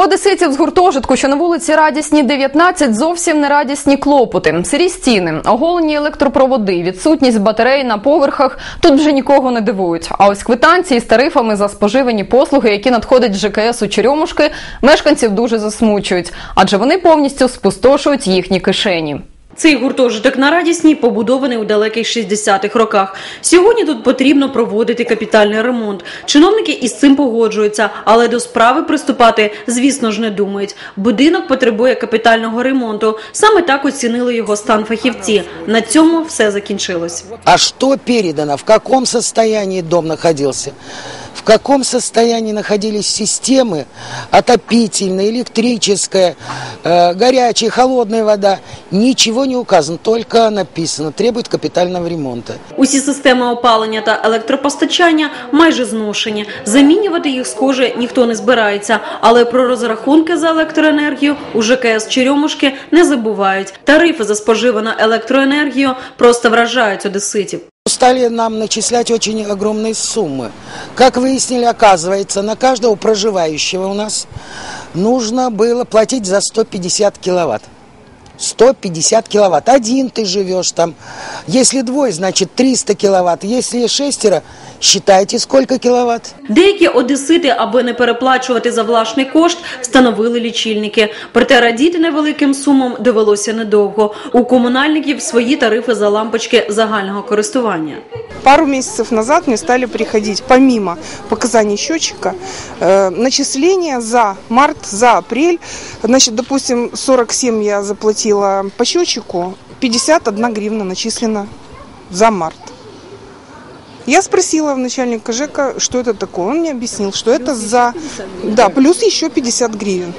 Одеситів з гуртожитку, що на вулиці Радісні 19, зовсім не радісні клопоти. Сирі стіни, оголені електропроводи, відсутність батарей на поверхах тут вже нікого не дивують. А ось квитанції з тарифами за споживані послуги, які надходять з ЖКС у Черемушки, мешканців дуже засмучують, адже вони повністю спустошують їхні кишені. Цей гуртожиток на радісній побудований у далеких 60-х роках. Сьогодні тут потрібно проводити капітальний ремонт. Чиновники із цим погоджуються, але до справи приступати, звісно ж, не думають. Будинок потребує капітального ремонту. Саме так оцінили його стан фахівці. На цьому все закінчилось. А что передано, в каком состоянии дом находился, в каком состоянии находились системы отопительная, электрическая, э, горячая, холодная вода, ничего не указано, только написано, требует капитального ремонта. Усі системи опалення та електропостачання майже зношені. Замінювати їх схоже ніхто не збирається. Але про розрахунки за електроенергію у ЖКС Черемушки не забувають. Тарифи за споживану електроенергію просто вражають одеситів. Стали нам начислять очень огромные суммы. Как выяснили, оказывается, на каждого проживающего у нас нужно было платить за 150 киловатт. 150 киловатт. Один ты живешь там. Если двое, значит 300 киловатт. Если шестеро, считайте, сколько киловатт. Деякі одесити, аби не переплачувати за власний кошт, встановили лічильники. Проте радіти невеликим сумам довелося недовго. У комунальників свої тарифи за лампочки загального користування. Пару месяцев назад мне стали приходить, помимо показаний счетчика, э, начисления за март, за апрель. Значит, допустим, 47 я заплатила по счетчику, 51 гривна начислена за март. Я спросила в начальника ЖЭКа, что это такое. Он мне объяснил, что это за... Да, плюс еще 50 гривен.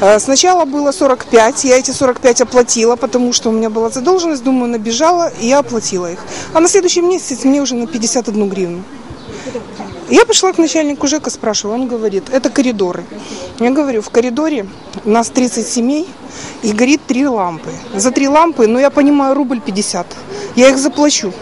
Э, Сначала было 45, я эти 45 оплатила, потому что у меня была задолженность, думаю, набежала, и я оплатила их. А на следующий месяц мне уже на 51 гривну. Я пошла к начальнику ЖЭКа, спрашиваю, он говорит, это коридоры. Я говорю, в коридоре у нас 30 семей и горит три лампы. За три лампы, ну я понимаю, рубль 50. Я их заплачу.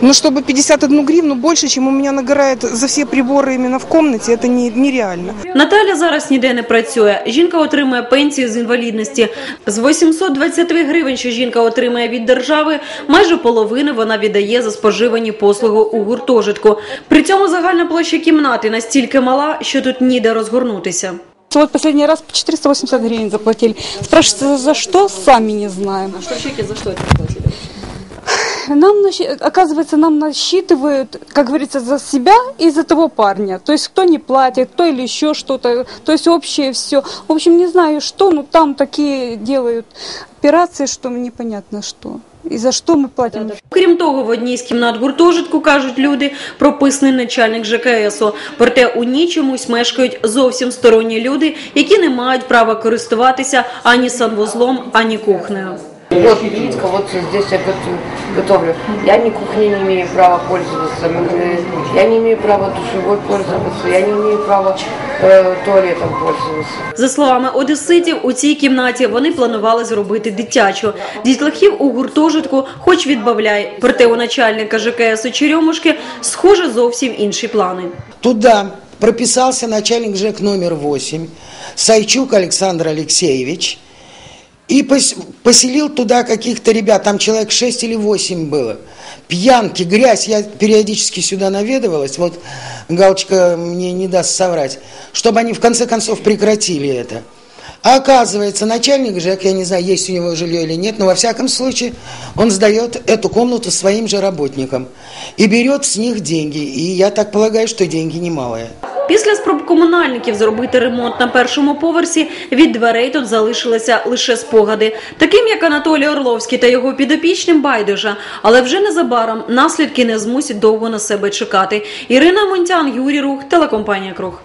Но чтобы 51 гривну больше, чем у меня нагорает за все приборы именно в комнате, это не, нереально. Наталя зараз ніде не працює. Жінка отримує пенсію з інвалідності. З 820 гривень, що жінка отримує від держави, майже половину вона віддає за споживані послуги у гуртожитку. При цьому загальна площа кімнати настільки мала, що тут ніде розгорнутися. Вот последний раз по 480 гривен заплатили. Спрашивается, за что, сами не знаем. А що в чеки за що це платили? Нам, насчи- оказывается, нам насчитывают, как говорится, за себя и за того парня. То есть кто не платит, кто или еще что-то. То есть общее все. В общем, не знаю что, но там такие делают операции, что непонятно что. И за что мы платим. Крім того, в одній з кімнат гуртожитку, кажуть люди, прописаний начальник ЖКСу. Проте у ній чомусь мешкають зовсім сторонні люди, які не мають права користуватися ані санвузлом, ані кухнею. Вот, видите, вот здесь я готов- готовлю. Я ни кухней не имею права пользоваться, э, я не имею права душевой пользоваться, я не имею права э, туалетом пользоваться. За словами одеситів, у цій кімнаті вони планували зробити дитячу. Дітлахів у гуртожитку хоч відбавляй. Проте у начальника ЖКС у Черемушки схоже зовсім інші плани. Туда прописался начальник ЖЭК номер 8, Сайчук Александр Алексеевич, И пос- поселил туда каких-то ребят, там человек 6 или 8 было. Пьянки, грязь, я периодически сюда наведывалась, вот Галочка мне не даст соврать, чтобы они в конце концов прекратили это. А оказывается, начальник ЖЭК, я не знаю, есть у него жилье или нет, но во всяком случае он сдает эту комнату своим же работникам и берет с них деньги. И я так полагаю, что деньги немалые. Після спроб комунальників зробити ремонт на першому поверсі від дверей тут залишилися лише спогади, таким як Анатолій Орловський та його підопічним байдужа. Але вже незабаром наслідки не змусять довго на себе чекати. Ірина Монтян, Юрій Рух, телекомпанія Круг.